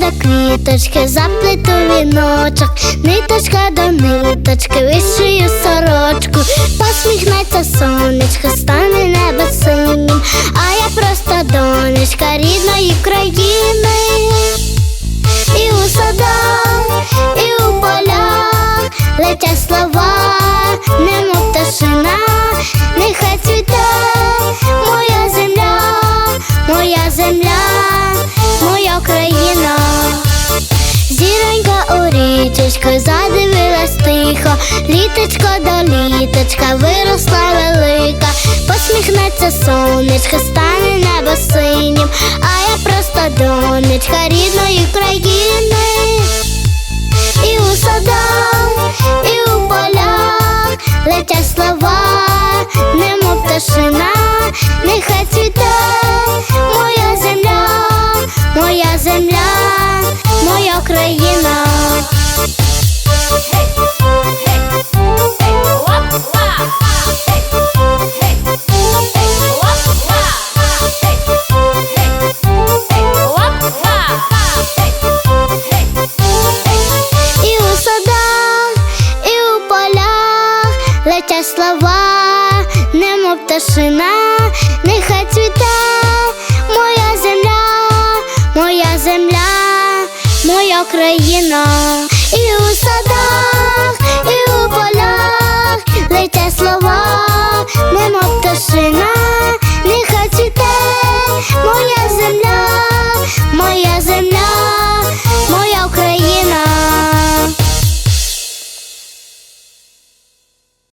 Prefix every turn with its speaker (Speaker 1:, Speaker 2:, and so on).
Speaker 1: до квіточки, заплету віночок, ниточка до ниточки, вишию сорочку, посміхнеться сонечко, стане небо синім, а я просто донечка рідної країни. І у садах, і у полях летять слова, немов пташина, у задивилась тихо, літочко до літочка виросла велика, посміхнеться сонечко, стане небо синім, а я просто донечка рідної країни. І у садах, і у полях летять слова, немов пташина, нехай цвіте моя земля, моя земля, моя країна. Летять слова, немов пташина, нехай цвіте моя земля, моя земля, моя країна. І у садах, і у полях